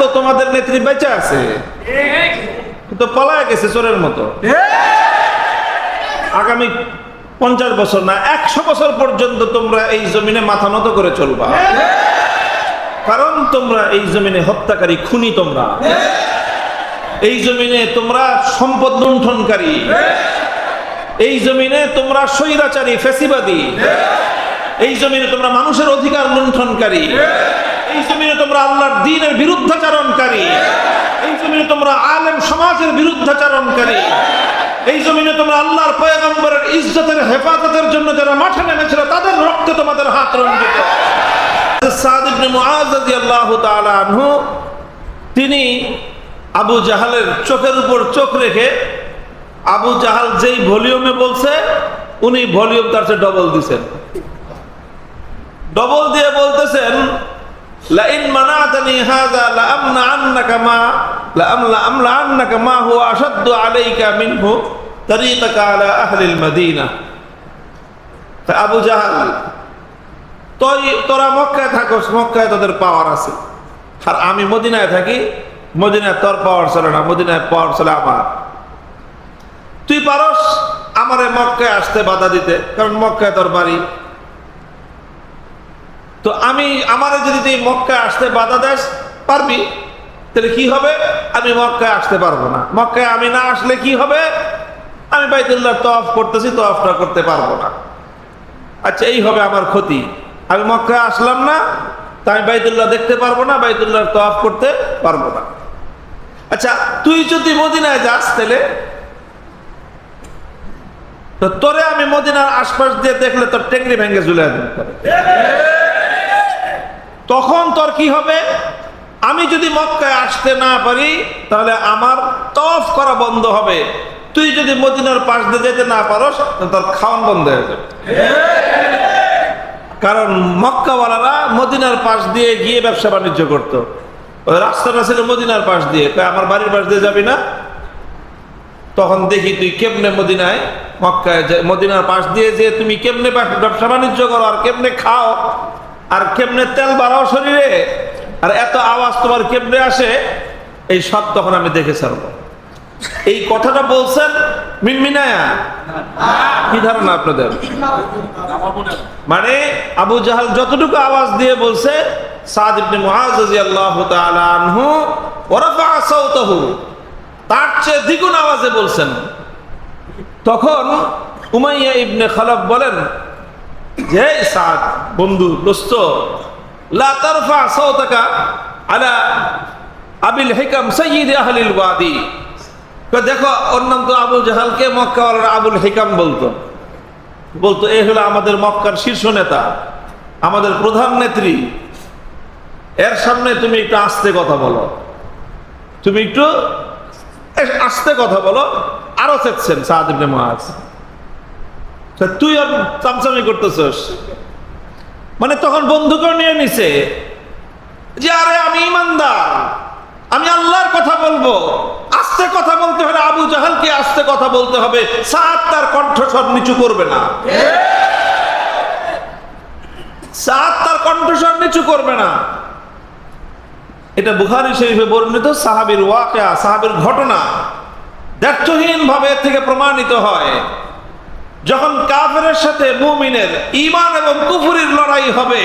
তো তোমাদের নেত্রী বেঁচে আছে। তো পলায় গেছে চোরের মতো। আগামী পঞ্চাশ বছর না, একশো বছর পর্যন্ত তোমরা এই জমিনে মাথা নত করে চলবা। কারণ তোমরা এই জমিনে হত্যাকারী খুনি তোমরা। এই জমিনে তোমরা সম্পদ লুণ্ঠনকারী। এই জমিনে তোমরা স্বৈরাচারী, ফেসিবাদী। এই জমিনে তোমরা মানুষের অধিকার লুণ্ঠনকারী। এই জমিনে তোমরা আল্লাহর দিনের বিরুদ্ধাচারণকারী। এই জমিনে তোমরা আলেম সমাজের বিরুদ্ধাচারণকারী। এই জমিনে তোমরা আল্লাহর পয়গম্বরের ইজ্জতের হেফাজতের জন্য যারা মাঠে নেমেছিল, তাদের রক্তে তোমাদের হাত রঞ্জিত। তিনি আবু জাহালের চোখের উপর চোখ রেখে, আবু জাহাল যেই ভলিউমে বলছে, উনি ভলিউম তার ডবল দিছেন। ডবল দিয়ে বলতেছেন আন্নাকা মা লাআমলা আমলা আন্নাকা মা হুয়া আশাদ্দু আলাইকা মিনহু তরিকাকা আলা আহলিল মাদিনা। তা আবু জাহাল, তুই, তোরা মক্কায় থাকোস, মক্কায় তোদের পাওয়ার আছে। আর আমি মদিনায় থাকি, মদিনায় তোর পাওয়ার চলে না, মদিনায় পাওয়ার চলে আমার। তুই পারস আমারে মক্কায় আসতে বাধা দিতে, কারণ মক্কায় তোর বাড়ি। তো আমি, আমারে যদি তুই মক্কায় আসতে বাধা দেস, পারবি? তাহলে কি হবে? আমি মক্কায় আসতে পারব না। মক্কায় আমি না আসলে কি হবে? আমি বাইতুল্লাহ তফ করতেছি তফটা করতে পারব না। আচ্ছা এই হবে আমার ক্ষতি। আমি মক্কায় আসলাম না, তা আমি বাইতুল্লাহ দেখতে পারব না, বাইতুল্লাহ তফ করতে পারব না। আচ্ছা তুই যদি মদিনায় যাস তাহলে, তো তোরে আমি মদিনার আশপাশ দিয়ে দেখলে তোর টেংরি ভেঙে ঝুলে পারে তখন তোর কি হবে? আমি যদি মক্কায় আসতে না পারি, তাহলে আমার তফ করা বন্ধ হবে। তুই যদি মদিনার পাশ দিয়ে যেতে না পারস তোর খাওয়ান বন্ধ হয়ে যাবে। কারণ মক্কাওয়ালারা মদিনার পাশ দিয়ে গিয়ে ব্যবসা বাণিজ্য করতো। রাস্তাটা ছিল মদিনার পাশ দিয়ে। আমার বাড়ির পাশ দিয়ে যাবি না? তখন দেখি, তুই কেমনে মদিনায়, মক্কায় মদিনার পাশ দিয়ে যে তুমি কেমনে ব্যবসা বাণিজ্য করো আর কেমনে খাও? আর কেমনে তেল বাড়াও শরীরে? আর এত আওয়াজ তোমার কেমনে আসে? এই সব তখন আমি দেখে ছাড়বো। এই কথাটা বলছেন মিনমিনায়া। কি ধারণা আপনাদের? মানে আবু জাহাল যতটুকু আওয়াজ দিয়ে বলছে, সাদ তার চেয়ে দ্বিগুণ আওয়াজে বলছেন। তখন উমাইয়া ইবনে খালাফ বলেন যে সাদ, বন্ধু, দোস্ত, লা তারফা সাওতাকা আলা আবিল হিকাম সাইয়্যিদ আহলিল ওয়াদি। দেখো ওর নাম তো আবু জাহালকে মক্কাওয়ালারা আবুল হিকাম বলতো। বলতো, এ হলো আমাদের মক্কার শীর্ষ নেতা, আমাদের প্রধান নেত্রী। এর সামনে তুমি একটু আস্তে কথা বলো। তুমি একটু আস্তে কথা বলো। আরও চেকছেন মুআজ। তা তুই আর চামচামি করতেছস? মানে তখন বন্ধুকে নিয়ে নিছে যে, আরে, আমি ইমানদার, আমি আল্লাহর কথা বলব, আস্তে কথা বলতে হলে আবু জাহালকে আস্তে কথা বলতে হবে সাত তার কণ্ঠস্বর নিচু করবে না। সাত তার কণ্ঠস্বর নিচু করবে না। এটা বুখারি শরীফে বর্ণিত সাহাবির ওয়াকা সাহাবির ঘটনা। দ্ব্যর্থহীন ভাবে থেকে প্রমাণিত হয়। যখন কাফেরের সাথে মুমিনের ইমান এবং কুফুরির লড়াই হবে,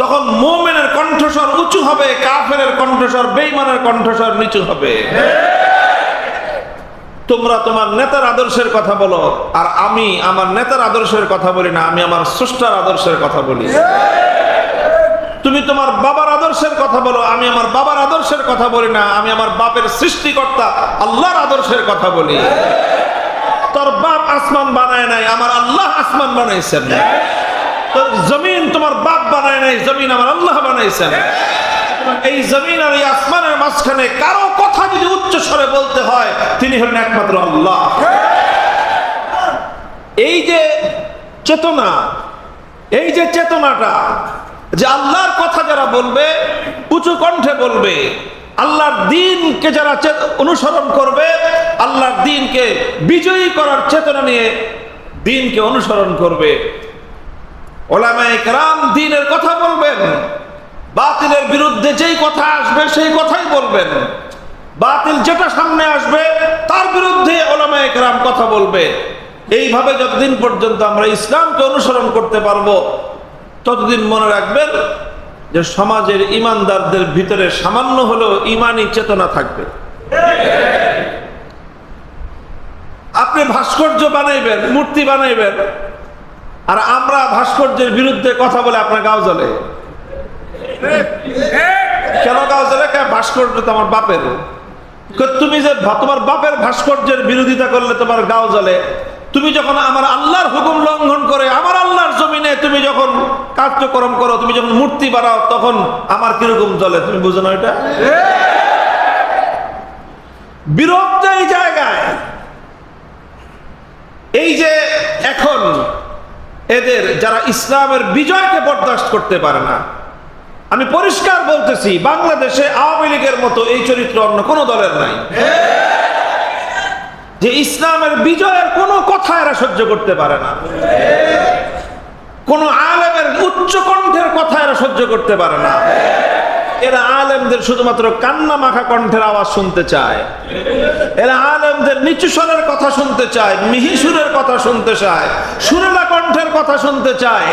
তখন মুমিনের কণ্ঠস্বর উঁচু হবে, কাফেরের কণ্ঠস্বর বেইমানের কণ্ঠস্বর নিচু হবে। তোমরা তোমার নেতার আদর্শের কথা বলো, আর আমি আমার নেতার আদর্শের কথা বলি না, আমি আমার স্রষ্টার আদর্শের কথা বলি। তুমি তোমার বাবার আদর্শের কথা বলো, আমি আমার বাবার আদর্শের কথা বলি না, আমি আমার বাপের সৃষ্টিকর্তা আল্লাহর আদর্শের কথা বলি। তোর বাপ আসমান বানায় নাই, আমার আল্লাহ আসমান বানাইছেন। তোর জমিন তোমার বাপ বানায় নাই, জমিন আমার আল্লাহ বানাইছেন। এই জমিন আর এই আসমানের মাঝখানে কারও কথা যদি উচ্চ স্বরে বলতে হয়, তিনি হলেন একমাত্র আল্লাহ। এই যে চেতনা, এই যে চেতনাটা, যে আল্লাহর কথা যারা বলবে, উঁচু কণ্ঠে বলবে আল্লাহর দিনকে যারা অনুসরণ করবে, আল্লাহর দিনকে বিজয়ী করার চেতনা নিয়ে দিনকে অনুসরণ করবে। ওলামায়ে কেরাম দিনের কথা বলবেন, বাতিলের বিরুদ্ধে যেই কথা আসবে সেই কথাই বলবেন। বাতিল যেটা সামনে আসবে, তার বিরুদ্ধে ওলামা একরাম কথা বলবে। এইভাবে যতদিন পর্যন্ত আমরা ইসলামকে অনুসরণ করতে পারব, ততদিন মনে রাখবেন যে সমাজের ইমানদারদের ভিতরে সামান্য হলেও ইমানি চেতনা থাকবে। আপনি ভাস্কর্য বানাইবেন, মূর্তি বানাইবেন, আর আমরা ভাস্কর্যের বিরুদ্ধে কথা বলে আপনার গাও জ্বলে। কেন গাও জ্বলে? কে ভাস্কর্য তো আমার বাপের। তুমি যে তোমার বাপের ভাস্কর্যের বিরোধিতা করলে তোমার গাও জ্বলে। তুমি যখন আমার আল্লাহর হুকুম লঙ্ঘন করে, আমার আল্লাহর জমিনে তুমি যখন কার্যক্রম করো, তুমি যখন মূর্তি বানাও, তখন আমার কীরকম জ্বলে? তুমি বুঝো না এটা বিরোধ এই জায়গায়। এই যে এখন এদের যারা ইসলামের বিজয়কে বরদাস্ত করতে পারে না, আমি পরিষ্কার বলতেছি, বাংলাদেশে আওয়ামী লীগের মতো এই চরিত্র অন্য কোনো দলের নাই। যে ইসলামের বিজয়ের কোনো কথা এরা সহ্য করতে পারে না। কোন আলেমের উচ্চ কণ্ঠের কথা এরা সহ্য করতে পারে না। এরা আলেমদের শুধুমাত্র কান্না মাখা কণ্ঠের আওয়াজ শুনতে চায়। এরা আলেমদের নিচু কথা শুনতে চায়, মিহি সুরের কথা শুনতে চায়, সুরেলা কণ্ঠের কথা শুনতে চায়।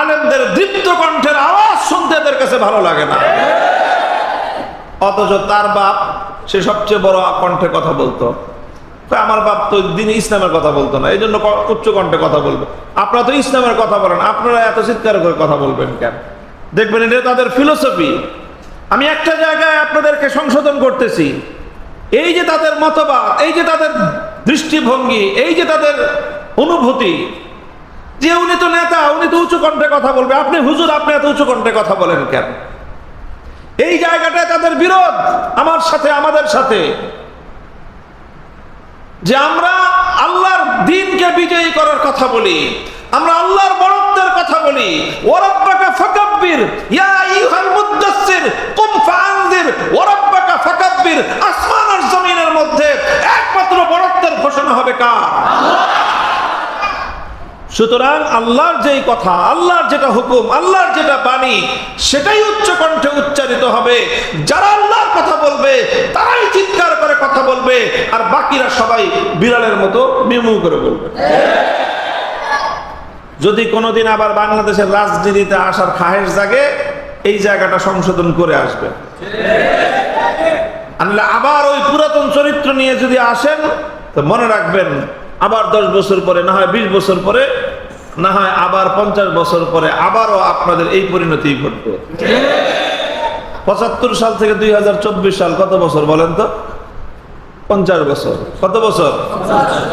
আলেমদের দীপ্ত কণ্ঠের আওয়াজ শুনতে এদের কাছে ভালো লাগে না। অথচ তার বাপ সে সবচেয়ে বড় কণ্ঠে কথা বলতো। আমার বাপ তো দিন ইসলামের কথা বলতো না। এই জন্য উচ্চ কণ্ঠে কথা বলবে। আপনারা তো ইসলামের কথা বলেন, আপনারা এত চিৎকার করে কথা বলবেন কেন? দেখবেন এটা তাদের ফিলোসফি আমি একটা জায়গায় আপনাদেরকে সংশোধন করতেছি। এই যে তাদের মতবাদ, এই যে তাদের দৃষ্টিভঙ্গি, এই যে তাদের অনুভূতি, যে উনি তো নেতা, উনি তো উঁচু কণ্ঠে কথা বলবে। আপনি হুজুর, আপনি এত উঁচু কণ্ঠে কথা বলেন কেন? এই জায়গাটায় তাদের বিরোধ, আমার সাথে, আমাদের সাথে। যে আমরা আল্লাহর দিনকে বিজয়ী করার কথা বলি, আমরা আল্লাহর বরত্বের কথা বলি। ওরাব্বাকা ফাকাব্বির, ইয়া আইয়ুহাল মুদ্দাসসির কুম ফাআনদির ওরাব্বাকা ফাকাব্বির আসমান আর জমিনের মধ্যে একমাত্র বরত্বের ঘোষণা হবে কার? সুতরাং আল্লাহর যেই কথা, আল্লাহর যেটা হুকুম, আল্লাহর যেটা বাণী, সেটাই উচ্চ কণ্ঠে উচ্চারিত হবে। যারা আল্লাহর কথা বলবে, তারাই চিৎকার করে কথা বলবে, আর বাকিরা সবাই বিড়ালের মতো মিমু করে বলবে। যদি কোনোদিন আবার বাংলাদেশের রাজনীতিতে আসার খাহেশ জাগে, এই জায়গাটা সংশোধন করে আসবে। আনলে আবার ওই পুরাতন চরিত্র নিয়ে যদি আসেন, তো মনে রাখবেন আবার দশ বছর পরে, না হয় বিশ বছর পরে, না হয় আবার পঞ্চাশ বছর পরে, আবারও আপনাদের এই পরিণতি ঘটবে। পঁচাত্তর সাল থেকে দুই হাজার চব্বিশ সাল, কত বছর বলেন তো? পঞ্চাশ বছর। কত বছর?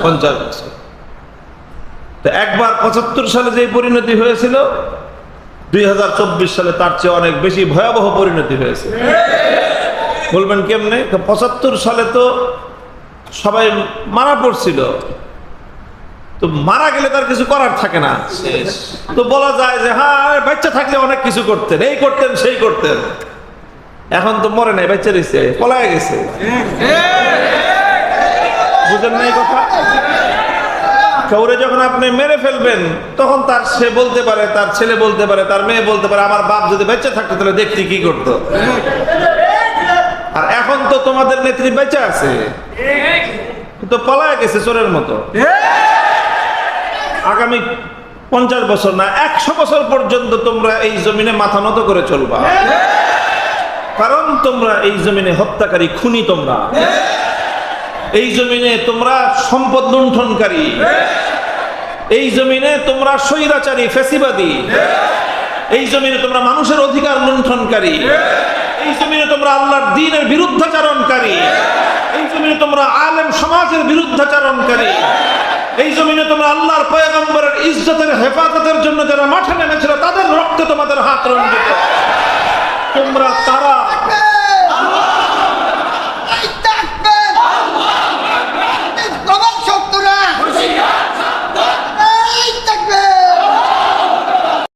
পঞ্চাশ বছর। তো একবার পঁচাত্তর সালে যে পরিণতি হয়েছিল, দুই হাজার চব্বিশ সালে তার চেয়ে অনেক বেশি ভয়াবহ পরিণতি হয়েছে। বলবেন কেমনে? পঁচাত্তর সালে তো সবাই মারা পড়ছিল। তো মারা গেলে তার কিছু করার থাকে না। তো বলা যায় যে হ্যাঁ বাচ্চা থাকলে অনেক কিছু করতেন এই করতেন সেই করতেন। এখন তো মরে নাই বাচ্চা রয়েছে পলায় গেছে। বুঝেন না এই কথা? কাউরে যখন আপনি মেরে ফেলবেন তখন তার সে বলতে পারে তার ছেলে বলতে পারে তার মেয়ে বলতে পারে আমার বাপ যদি বেঁচে থাকতো তাহলে দেখতে কি করতো? আর এখন তো তোমাদের নেত্রী বেঁচে আছে। তো পলায় গেছে চোরের মতো। আগামী পঞ্চাশ বছর না, একশো বছর পর্যন্ত তোমরা এই জমিনে মাথা নত করে চলবা। কারণ তোমরা এই জমিনে হত্যাকারী খুনি তোমরা। এই জমিনে তোমরা সম্পদ লুণ্ঠনকারী। এই জমিনে তোমরা স্বৈরাচারী, ফেসিবাদী। এই জমিনে তোমরা মানুষের অধিকার লুণ্ঠনকারী। এই জমিনে তোমরা আল্লাহর দিনের বিরুদ্ধাচারণকারী। এই জমিনে তোমরা আলেম সমাজের বিরুদ্ধাচারণকারী। এই জমিনে তোমরা আল্লাহর পয়গম্বরের ইজ্জতের হেফাজতের জন্য যারা মাঠে নেমেছিল, তাদের রক্ত তোমাদের হাত রঞ্জিত তোমরা তারা